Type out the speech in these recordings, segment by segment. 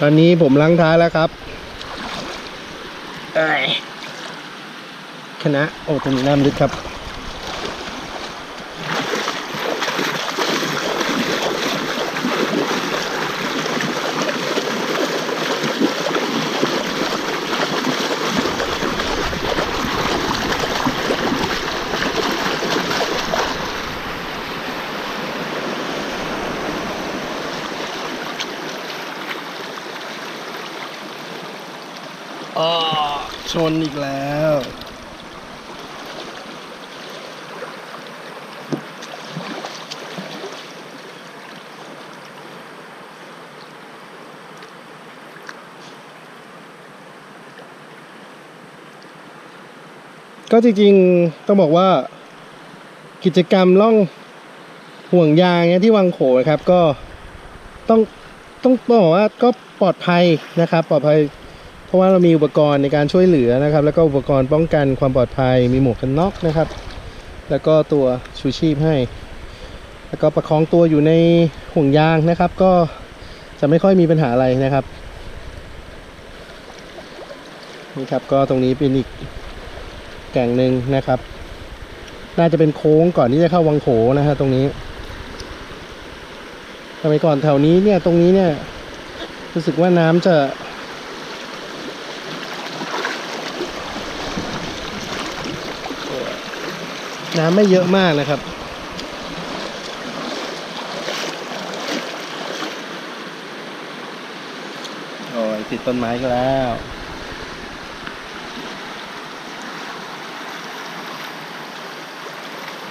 ตอนนี้ผมล้างท้ายแล้วครับเอ้ยคณะโอ้ตรงนี้น้ำลึกครับ อ๋อชนอีกแล้วก็จริงๆต้องบอกว่ากิจกรรมล่องห่วงยางเนี่ยที่วังโขครับก็ต้องต้องบอกว่าก็ปลอดภัยนะครับ ปลอดภัย ราะว่าเรามีอุปกรณ์ในการช่วยเหลือนะครับ แล้วก็อุปกรณ์ป้องกันความปลอดภัย มีหมวกกันน็อกนะครับ แล้วก็ตัวชูชีพให้ แล้วก็ประคองตัวอยู่ในห่วงยางนะครับ ก็จะไม่ค่อยมีปัญหาอะไรนะครับนี่ครับก็ตรงนี้เป็นอีกแก่งหนึ่งนะครับ น่าจะเป็นโค้งก่อนที่จะเข้าวังโขนะฮะตรงนี้สมัยก่อนแถวนี้เนี่ยตรงนี้เนี่ยรู้สึกว่าน้ำจะ น้ำไม่เยอะมากนะครับ โอ้ยติดต้นไม้ก็แล้ว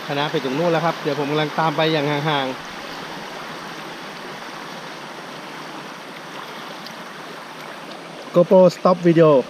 คณะไปถึงนู่นแล้วครับ เดี๋ยวผมกำลังตามไปอย่างห่างๆ GoPro stop video